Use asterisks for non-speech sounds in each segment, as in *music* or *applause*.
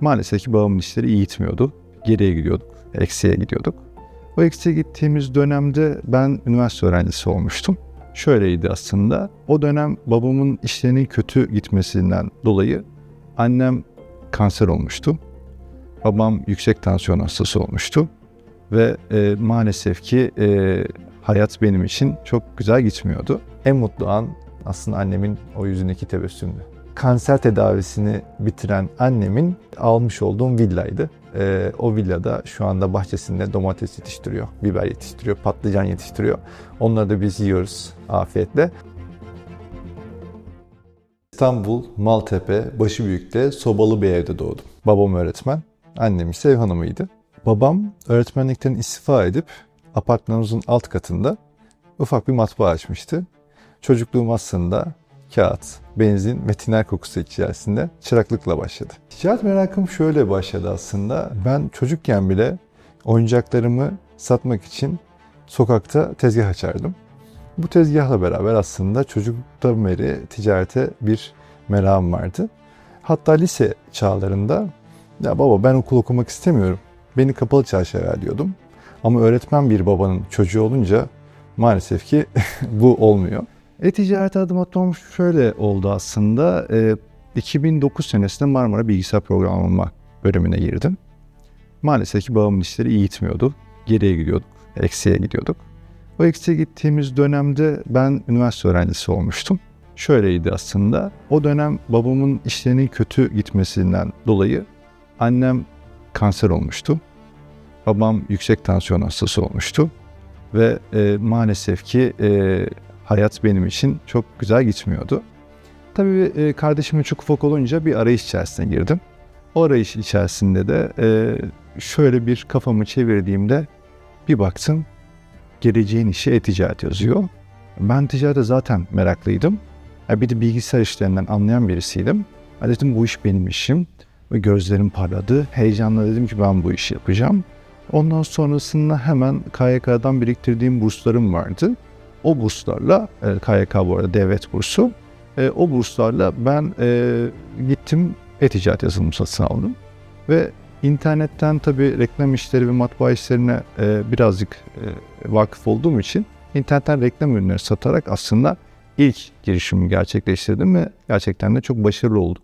Maalesef ki babamın işleri iyi gitmiyordu. Geriye gidiyorduk, eksiye gidiyorduk. O eksiye gittiğimiz dönemde ben üniversite öğrencisi olmuştum. Şöyleydi aslında. O dönem babamın işlerinin kötü gitmesinden dolayı annem kanser olmuştu. Babam yüksek tansiyon hastası olmuştu. Ve e, maalesef ki e, hayat benim için çok güzel gitmiyordu. En mutlu an aslında annemin o yüzündeki tebessümdü. Kanser tedavisini bitiren annemin almış olduğum villaydı. Ee, o villada şu anda bahçesinde domates yetiştiriyor, biber yetiştiriyor, patlıcan yetiştiriyor. Onları da biz yiyoruz afiyetle. İstanbul, Maltepe, Başıbüyük'te sobalı bir evde doğdum. Babam öğretmen, annem ise ev hanımıydı. Babam öğretmenlikten istifa edip apartmanımızın alt katında ufak bir matbaa açmıştı. Çocukluğum aslında kağıt, benzin ve tiner kokusu içerisinde çıraklıkla başladı. Ticaret merakım şöyle başladı aslında. Ben çocukken bile oyuncaklarımı satmak için sokakta tezgah açardım. Bu tezgahla beraber aslında çocukluktan beri ticarete bir merakım vardı. Hatta lise çağlarında ya baba ben okul okumak istemiyorum. Beni kapalı çarşıya ver diyordum. Ama öğretmen bir babanın çocuğu olunca maalesef ki *laughs* bu olmuyor. E-ticarete adım atmam şöyle oldu aslında. E, 2009 senesinde Marmara Bilgisayar Programlama bölümüne girdim. Maalesef ki babamın işleri iyi gitmiyordu. Geriye gidiyorduk, eksiye gidiyorduk. O eksiye gittiğimiz dönemde ben üniversite öğrencisi olmuştum. Şöyleydi aslında. O dönem babamın işlerinin kötü gitmesinden dolayı annem kanser olmuştu. Babam yüksek tansiyon hastası olmuştu. Ve e, maalesef ki e, hayat benim için çok güzel gitmiyordu. Tabii e, kardeşimin çok ufak olunca bir arayış içerisine girdim. O arayış içerisinde de e, şöyle bir kafamı çevirdiğimde bir baktım geleceğin işi e-ticaret yazıyor. Ben ticarete zaten meraklıydım. bir de bilgisayar işlerinden anlayan birisiydim. dedim bu iş benim işim. Ve gözlerim parladı. Heyecanla dedim ki ben bu işi yapacağım. Ondan sonrasında hemen KYK'dan biriktirdiğim burslarım vardı. O burslarla, e, KYK bu arada devlet bursu, e, o burslarla ben e, gittim e-ticaret yazılımı satın aldım. Ve internetten tabii reklam işleri ve matbaa işlerine e, birazcık e, vakıf olduğum için internetten reklam ürünleri satarak aslında ilk girişimi gerçekleştirdim ve gerçekten de çok başarılı olduk.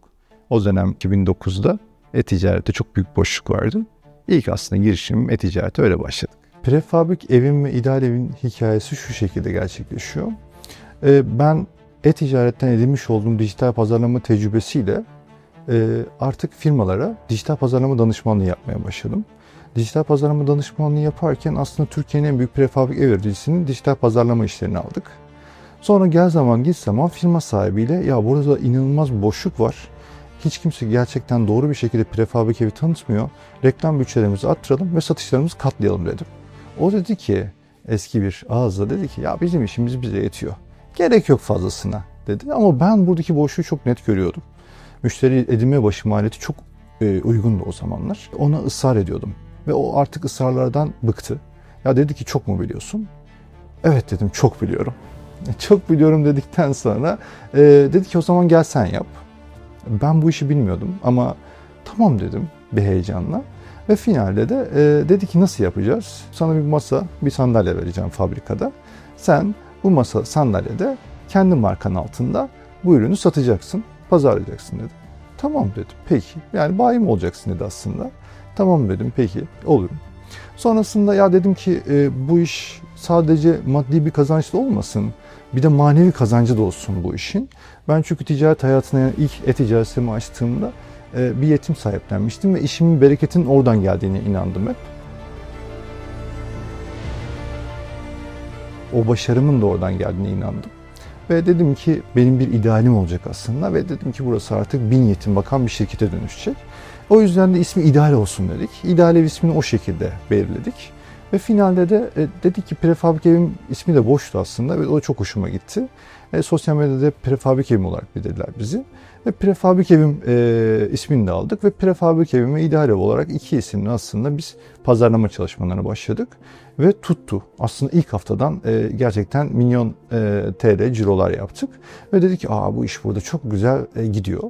O dönem 2009'da e-ticarette çok büyük boşluk vardı. İlk aslında girişim e-ticarete öyle başladık. Prefabrik evin ve ideal evin hikayesi şu şekilde gerçekleşiyor. Ee, ben e-ticaretten edinmiş olduğum dijital pazarlama tecrübesiyle e, artık firmalara dijital pazarlama danışmanlığı yapmaya başladım. Dijital pazarlama danışmanlığı yaparken aslında Türkiye'nin en büyük prefabrik ev üreticisinin dijital pazarlama işlerini aldık. Sonra gel zaman git zaman firma sahibiyle ya burada inanılmaz boşluk var hiç kimse gerçekten doğru bir şekilde prefabrik evi tanıtmıyor. Reklam bütçelerimizi arttıralım ve satışlarımızı katlayalım dedim. O dedi ki eski bir ağızla dedi ki ya bizim işimiz bize yetiyor. Gerek yok fazlasına dedi ama ben buradaki boşluğu çok net görüyordum. Müşteri edinme başı maliyeti çok e, uygundu o zamanlar. Ona ısrar ediyordum ve o artık ısrarlardan bıktı. Ya dedi ki çok mu biliyorsun? Evet dedim çok biliyorum. Çok biliyorum dedikten sonra e, dedi ki o zaman gel sen yap. Ben bu işi bilmiyordum ama tamam dedim bir heyecanla. Ve finalde de e, dedi ki nasıl yapacağız? Sana bir masa, bir sandalye vereceğim fabrikada. Sen bu masa sandalyede kendi markan altında bu ürünü satacaksın, pazarlayacaksın dedi. Tamam dedim. Peki. Yani bayi olacaksın dedi aslında. Tamam dedim. Peki. Olurum. Sonrasında ya dedim ki e, bu iş sadece maddi bir kazançlı olmasın. Bir de manevi kazancı da olsun bu işin. Ben çünkü ticaret hayatına yani ilk e-ticaretimi açtığımda bir yetim sahiplenmiştim ve işimin bereketin oradan geldiğine inandım hep. O başarımın da oradan geldiğine inandım. Ve dedim ki benim bir idealim olacak aslında ve dedim ki burası artık bin yetim bakan bir şirkete dönüşecek. O yüzden de ismi ideal olsun dedik. İdeal ev ismini o şekilde belirledik. Ve finalde de e, dedi ki prefabrik evim ismi de boştu aslında ve o çok hoşuma gitti. E, sosyal medyada prefabrik evim olarak bildirdiler bizi. Ve prefabrik evim e, ismini de aldık ve prefabrik evim ve ideal ev olarak iki isimle aslında biz pazarlama çalışmalarına başladık. Ve tuttu. Aslında ilk haftadan e, gerçekten milyon e, TL cirolar yaptık. Ve dedik ki Aa, bu iş burada çok güzel e, gidiyor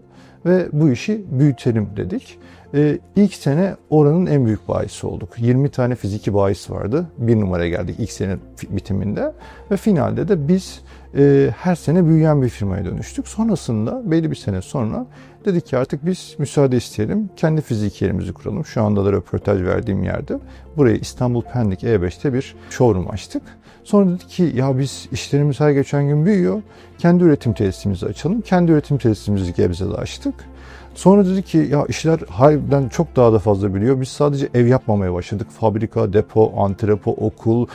ve bu işi büyütelim dedik. Ee, ilk sene oranın en büyük bayisi olduk. 20 tane fiziki bayis vardı. Bir numaraya geldik ilk sene bitiminde. Ve finalde de biz e, her sene büyüyen bir firmaya dönüştük. Sonrasında belli bir sene sonra dedik ki artık biz müsaade isteyelim. Kendi fiziki yerimizi kuralım. Şu anda da röportaj verdiğim yerde. Buraya İstanbul Pendik E5'te bir showroom açtık. Sonra dedik ki ya biz işlerimiz her geçen gün büyüyor. Kendi üretim tesisimizi açalım. Kendi üretim tesisimizi Gebze'de açtık. Sonra dedi ki ya işler harbiden çok daha da fazla biliyor. Biz sadece ev yapmamaya başladık. Fabrika, depo, antrepo, okul,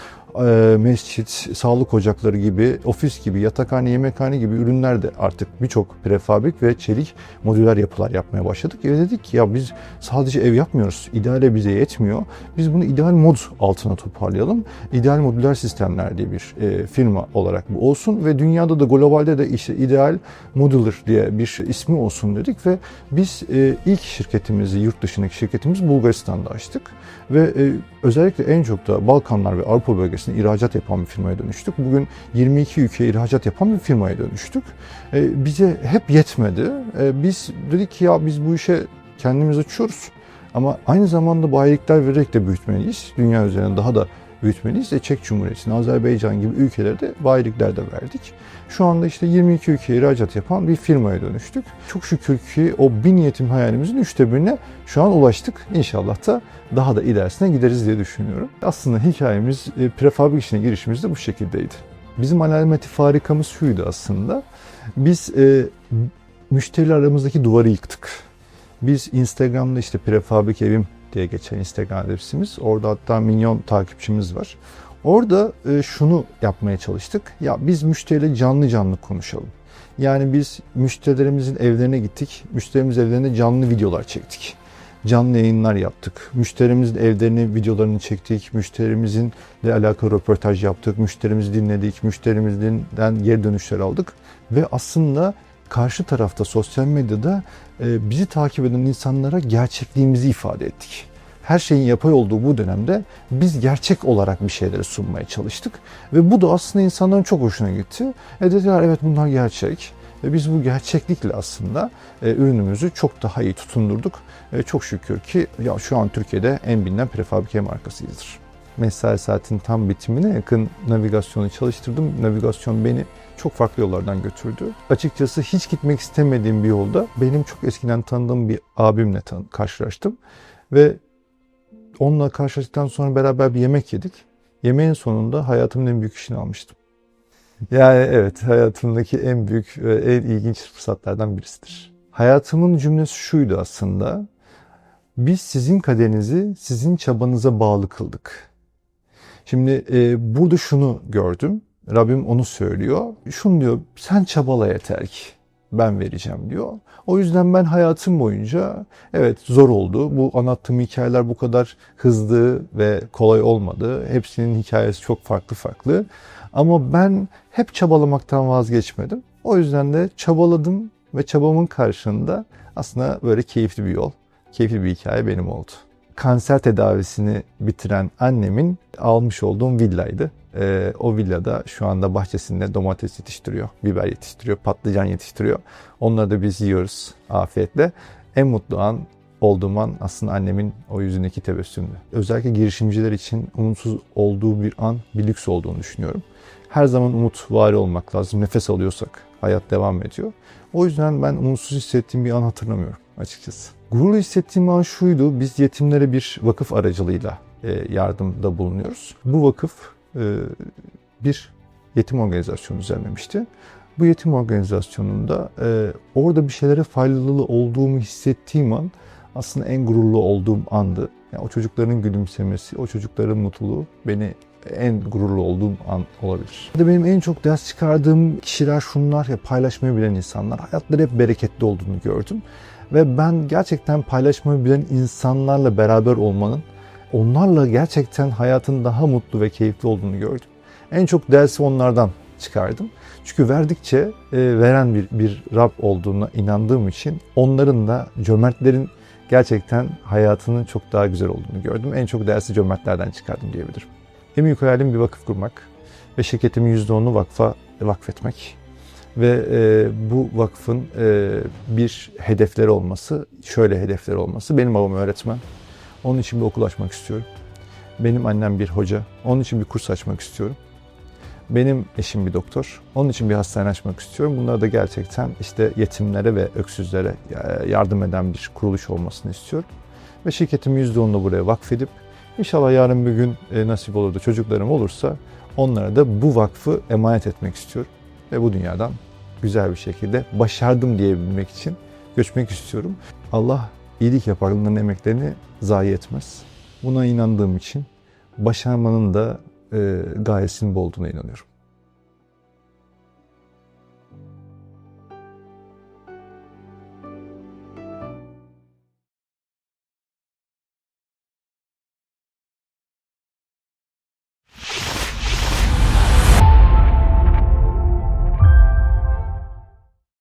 mescit, sağlık ocakları gibi, ofis gibi, yatakhane, yemekhane gibi ürünler de artık birçok prefabrik ve çelik modüler yapılar yapmaya başladık. Ve dedik ki ya biz sadece ev yapmıyoruz. İdeale bize yetmiyor. Biz bunu ideal mod altına toparlayalım. İdeal modüler sistemler diye bir e, firma olarak bu olsun ve dünyada da globalde de işte ideal modular diye bir ismi olsun dedik ve biz e, ilk şirketimizi, yurt dışındaki şirketimiz Bulgaristan'da açtık. Ve e, özellikle en çok da Balkanlar ve Avrupa bölgesine ihracat yapan bir firmaya dönüştük. Bugün 22 ülkeye ihracat yapan bir firmaya dönüştük. E, bize hep yetmedi. E, biz dedik ki ya biz bu işe kendimiz açıyoruz. Ama aynı zamanda bayilikler vererek de büyütmeliyiz. Dünya üzerinde daha da büyütmeliyiz. E, Çek Cumhuriyeti'nin, Azerbaycan gibi ülkelerde bayilikler de verdik. Şu anda işte 22 ülkeye ihracat yapan bir firmaya dönüştük. Çok şükür ki o bin yetim hayalimizin üçte birine şu an ulaştık. İnşallah da daha da ilerisine gideriz diye düşünüyorum. Aslında hikayemiz e, prefabrik işine girişimiz de bu şekildeydi. Bizim alameti farikamız şuydu aslında. Biz e, müşteriler aramızdaki duvarı yıktık. Biz Instagram'da işte prefabrik evim diye geçen Instagram adresimiz. Orada hatta milyon takipçimiz var. Orada e, şunu yapmaya çalıştık. Ya biz müşteriyle canlı canlı konuşalım. Yani biz müşterilerimizin evlerine gittik. Müşterimiz evlerine canlı videolar çektik. Canlı yayınlar yaptık. Müşterimizin evlerini, videolarını çektik. Müşterimizin ile alakalı röportaj yaptık. Müşterimizi dinledik. Müşterimizden geri dönüşler aldık. Ve aslında karşı tarafta sosyal medyada e, bizi takip eden insanlara gerçekliğimizi ifade ettik. Her şeyin yapay olduğu bu dönemde biz gerçek olarak bir şeyleri sunmaya çalıştık. Ve bu da aslında insanların çok hoşuna gitti. E dediler evet bunlar gerçek. Ve biz bu gerçeklikle aslında e, ürünümüzü çok daha iyi tutundurduk. E, çok şükür ki ya şu an Türkiye'de en bilinen prefabrike markasıyızdır. Mesai saatin tam bitimine yakın navigasyonu çalıştırdım. Navigasyon beni çok farklı yollardan götürdü. Açıkçası hiç gitmek istemediğim bir yolda benim çok eskiden tanıdığım bir abimle tan- karşılaştım. Ve onunla karşılaştıktan sonra beraber bir yemek yedik. Yemeğin sonunda hayatımın en büyük işini almıştım. Yani evet hayatımdaki en büyük ve en ilginç fırsatlardan birisidir. Hayatımın cümlesi şuydu aslında. Biz sizin kaderinizi sizin çabanıza bağlı kıldık. Şimdi e, burada şunu gördüm. Rabbim onu söylüyor. Şunu diyor, sen çabala yeter ki ben vereceğim diyor. O yüzden ben hayatım boyunca evet zor oldu. Bu anlattığım hikayeler bu kadar hızlı ve kolay olmadı. Hepsinin hikayesi çok farklı farklı. Ama ben hep çabalamaktan vazgeçmedim. O yüzden de çabaladım ve çabamın karşılığında aslında böyle keyifli bir yol, keyifli bir hikaye benim oldu. Kanser tedavisini bitiren annemin almış olduğum villaydı. Ee, o villada şu anda bahçesinde domates yetiştiriyor, biber yetiştiriyor, patlıcan yetiştiriyor. Onları da biz yiyoruz afiyetle. En mutlu an olduğum an aslında annemin o yüzündeki tebessümdü. Özellikle girişimciler için umutsuz olduğu bir an bir lüks olduğunu düşünüyorum. Her zaman umut var olmak lazım. Nefes alıyorsak hayat devam ediyor. O yüzden ben umutsuz hissettiğim bir an hatırlamıyorum açıkçası. Gururlu hissettiğim an şuydu. Biz yetimlere bir vakıf aracılığıyla e, yardımda bulunuyoruz. Bu vakıf e, bir yetim organizasyonu düzenlemişti. Bu yetim organizasyonunda e, orada bir şeylere faydalı olduğumu hissettiğim an aslında en gururlu olduğum andı. Yani o çocukların gülümsemesi, o çocukların mutluluğu beni en gururlu olduğum an olabilir. Bir de Benim en çok ders çıkardığım kişiler şunlar ya paylaşmayı bilen insanlar. Hayatları hep bereketli olduğunu gördüm. Ve ben gerçekten paylaşmayı bilen insanlarla beraber olmanın onlarla gerçekten hayatın daha mutlu ve keyifli olduğunu gördüm. En çok dersi onlardan çıkardım. Çünkü verdikçe e, veren bir, bir Rab olduğuna inandığım için onların da cömertlerin gerçekten hayatının çok daha güzel olduğunu gördüm. En çok dersi cömertlerden çıkardım diyebilirim. En büyük bir vakıf kurmak ve şirketimin %10'unu vakfa vakfetmek. Ve e, bu vakfın e, bir hedefleri olması, şöyle hedefleri olması. Benim babam öğretmen. Onun için bir okul açmak istiyorum. Benim annem bir hoca. Onun için bir kurs açmak istiyorum. Benim eşim bir doktor. Onun için bir hastane açmak istiyorum. Bunlar da gerçekten işte yetimlere ve öksüzlere e, yardım eden bir kuruluş olmasını istiyorum. Ve şirketimin %10'unu buraya vakfedip inşallah yarın bir gün e, nasip olur da çocuklarım olursa onlara da bu vakfı emanet etmek istiyorum. Ve bu dünyadan güzel bir şekilde başardım diyebilmek için göçmek istiyorum. Allah iyilik yapanların emeklerini zayi etmez. Buna inandığım için başarmanın da e, gayesinin bu olduğuna inanıyorum.